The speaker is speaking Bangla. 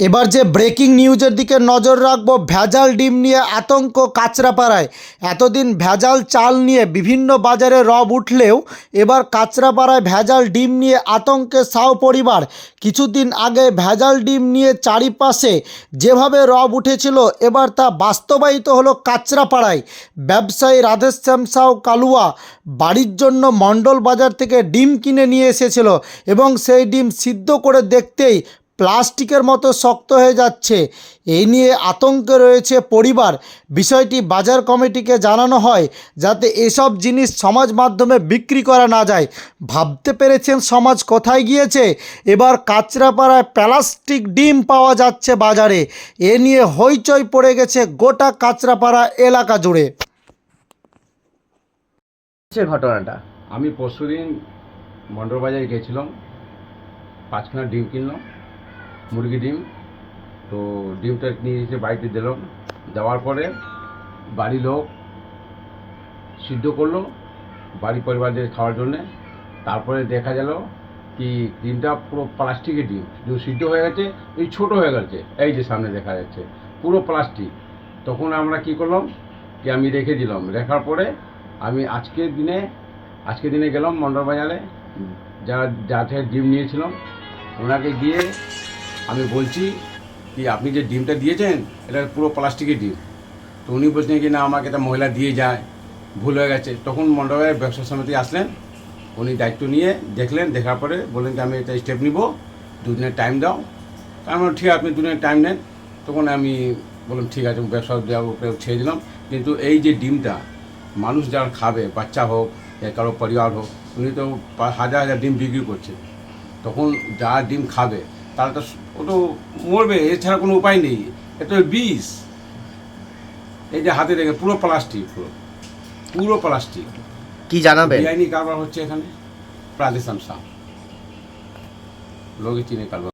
এবার যে ব্রেকিং নিউজের দিকে নজর রাখব, ভেজাল ডিম নিয়ে আতঙ্ক কাঁচরাপাড়ায়। এতদিন ভেজাল চাল নিয়ে বিভিন্ন বাজারে রব উঠলেও এবার কাঁচরাপাড়ায় ভেজাল ডিম নিয়ে আতঙ্কে সাও পরিবার। কিছুদিন আগে ভেজাল ডিম নিয়ে চারিপাশে যেভাবে রব উঠেছিল, এবার তা বাস্তবায়িত হলো কাঁচরাপাড়ায়। ব্যবসায়ী রাধেশ্যাম সাউ কালুয়া বাড়ির জন্য মণ্ডল বাজার থেকে ডিম কিনে নিয়ে এসেছিল এবং সেই ডিম সিদ্ধ করে দেখতেই প্লাস্টিকের মতো শক্ত হয়ে যাচ্ছে। এই নিয়ে আতঙ্কে রয়েছে পরিবার। বিষয়টি বাজার কমিটিকে জানানো হয় যাতে এসব জিনিস সমাজ মাধ্যমে বিক্রি করা না যায়। ভাবতে পেরেছেন সমাজ কোথায় গিয়েছে? এবার কাঁচরাপাড়ায় প্লাস্টিক ডিম পাওয়া যাচ্ছে বাজারে। এ নিয়ে হইচই পড়ে গেছে গোটা কাঁচরাপাড়া এলাকা জুড়ে। ঘটনাটা। আমি পরশুদিন মন্ডল বাজারে গেছিলাম। পাঁচখানা ডিম কিনলাম। মুরগি ডিম। তো ডিমটা নিয়ে এসে বাড়িতে দিলাম। দেওয়ার পরে বাড়ির লোক সিদ্ধ করল বাড়ি পরিবারদের খাওয়ার জন্যে। তারপরে দেখা গেল কি ডিমটা পুরো প্লাস্টিকের ডিম। ডিম সিদ্ধ হয়ে গেছে, এই ছোট হয়ে গেছে। এই যে সামনে দেখা যাচ্ছে, পুরো প্লাস্টিক। তখন আমরা কি করলাম কি আমি রেখে দিলাম। রাখার পরে আমি আজকের দিনে আজকের দিনে গেলাম মন্ডল বাজারে। যা যা থেকে ডিম নিয়েছিলাম, ওনাকে গিয়ে আমি বলছি কি আপনি যে ডিমটা দিয়েছেন এটা পুরো প্লাস্টিকের ডিম। তো উনি বলছেন কি না আমাকে একটা মহিলা দিয়ে যায়। ভুল হয়ে গেছে। তখন বাজারের ব্যবসা সমিতি আসলেন। উনি দায়িত্ব নিয়ে দেখলেন দেখার পরে বললেন যে আমি এটা স্টেপ নিব। দুদিনের টাইম দাও। তা আমি বললাম, ঠিক আপনি দুদিনের টাইম নেন। তখন আমি বললাম ঠিক আছে ব্যবসা দেওয়ার উপরে ছেড়ে দিলাম। কিন্তু এই যে ডিমটা মানুষ যারা খাবে বাচ্চা হোক কারও পরিবার হোক উনি তো হাজার হাজার ডিম বিক্রি করছে। তখন যারা ডিম খাবে তারা তো ও তো মরবে এছাড়া কোনো উপায় নেই। এটা বিষ এই যে হাতে দেখে পুরো প্লাস্টিক পুরো। পুরো প্লাস্টিক। কি জানাবে বেআইনি কারবার হচ্ছে এখানে। প্রাদেশাম সাহ লোকে চিনে কারবার।